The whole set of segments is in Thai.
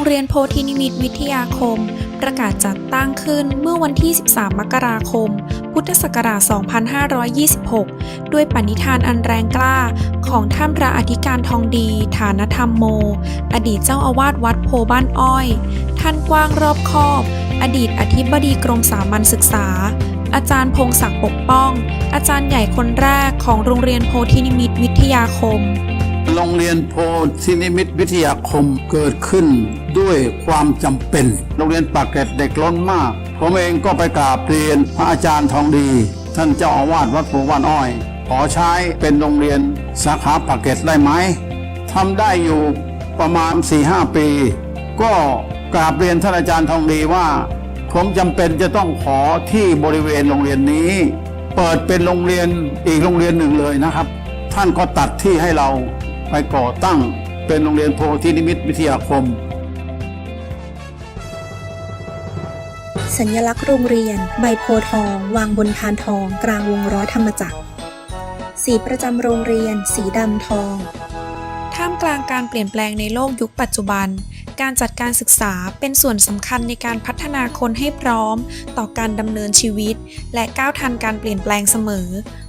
รงเรียนโพธินิมิตวิทยาคม ประกาศจัดตั้งขึ้นเมื่อวันที่ 13 มกราคม พุทธศักราช 2526 ด้วยปณิธานอันแรงกล้าของท่านพระอธิการทองดี ฐานธรรมโม อดีตเจ้าอาวาสวัดโพบ้านอ้อย ท่านกว้างรอบคอบ อดีตอธิบดีกรมสามัญศึกษา อาจารย์พงศักดิ์ปกป้อง อาจารย์ใหญ่คนแรกของโรงเรียนโพธินิมิตวิทยาคม โรงเรียนโพธินิมิตวิทยาคมเกิดขึ้นด้วยความจำเป็น โรงเรียนปากเกร็ดเด็กล้นมาก ผมเองก็ไปกราบเรียนพระอาจารย์ทองดี ท่านเจ้าอาวาสวัดปูบ้านอ้อย ขอใช้เป็นโรงเรียนสาขาปากเกร็ดได้ไหมทำได้อยู่ประมาณ 4-5 ปี ก็กราบเรียนท่านอาจารย์ทองดีว่า ผมจำเป็นจะต้องขอที่บริเวณโรงเรียนนี้ เปิดเป็นโรงเรียนอีกโรงเรียนหนึ่งเลยนะครับ ท่านก็ตัดที่ให้เรา ไปก่อตั้งเป็นโรงเรียนโพธินิมิตวิทยาคม สัญลักษณ์โรงเรียน ใบโพธิ์ทอง วางบนพานทอง กลางวงล้อธรรมจักร สีประจำโรงเรียน สีดำทอง ท่ามกลางการเปลี่ยนแปลงในโลกยุคปัจจุบัน การจัดการศึกษาเป็นส่วนสำคัญในการพัฒนาคนให้พร้อม ต่อการดำเนินชีวิต และก้าวทันการเปลี่ยนแปลงเสมอ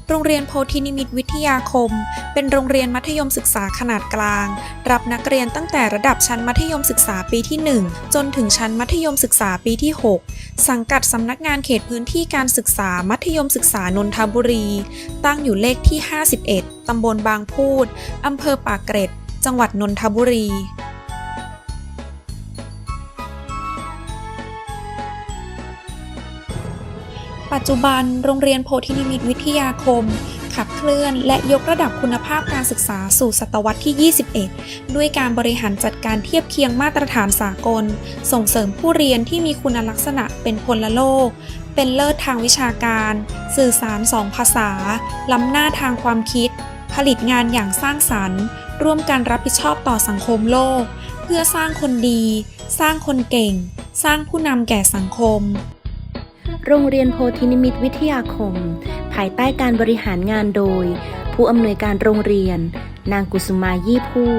โรงเรียนโพธินิมิตวิทยาคม เป็นโรงเรียนมัธยมศึกษาขนาดกลาง รับนักเรียนตั้งแต่ระดับชั้นมัธยมศึกษาปีที่ 1 จนถึงชั้นมัธยมศึกษาปีที่ 6 สังกัดสำนักงานเขตพื้นที่การศึกษามัธยมศึกษานนทบุรี ตั้งอยู่เลขที่ 51 ตำบลบางพูด อำเภอปากเกร็ด จังหวัดนนทบุรี ปัจจุบันโรงเรียนโพธินิมิตวิทยาคม ขับเคลื่อนและยกระดับคุณภาพการศึกษาสู่ศตวรรษที่ 21 ด้วยการบริหารจัดการเทียบเคียงมาตรฐานสากล ส่งเสริมผู้เรียนที่มีคุณลักษณะเป็นพลโลก เป็นเลิศทางวิชาการ สื่อสารสองภาษา ล้ำหน้าทางความคิด ผลิตงานอย่างสร้างสรรค์ ร่วมกันรับผิดชอบต่อสังคมโลก เพื่อสร้างคนดี สร้างคนเก่ง สร้างผู้นำแก่สังคม โรงเรียนโพธินิมิตวิทยาคม ภายใต้การบริหารงานโดย ผู้อำนวยการโรงเรียน นางกุสุมายี่ผู้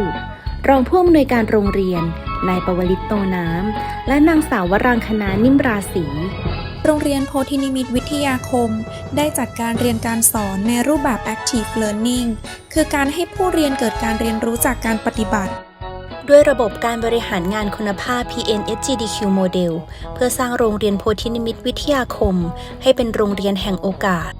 รองผู้อำนวยการโรงเรียน นายปวลิตโตน้ำ และนางสาววรังคณานิ่มราศีโรงเรียนโพธินิมิตวิทยาคม ได้จัดการเรียนการสอนในรูปแบบ Active Learning คือการให้ผู้เรียนเกิดการเรียนรู้จากการปฏิบัติ ด้วยระบบการบริหารงานคุณภาพ PNSGDQ Model เพื่อสร้างโรงเรียนโพธินิมิตวิทยาคม ให้เป็นโรงเรียนแห่งโอกาส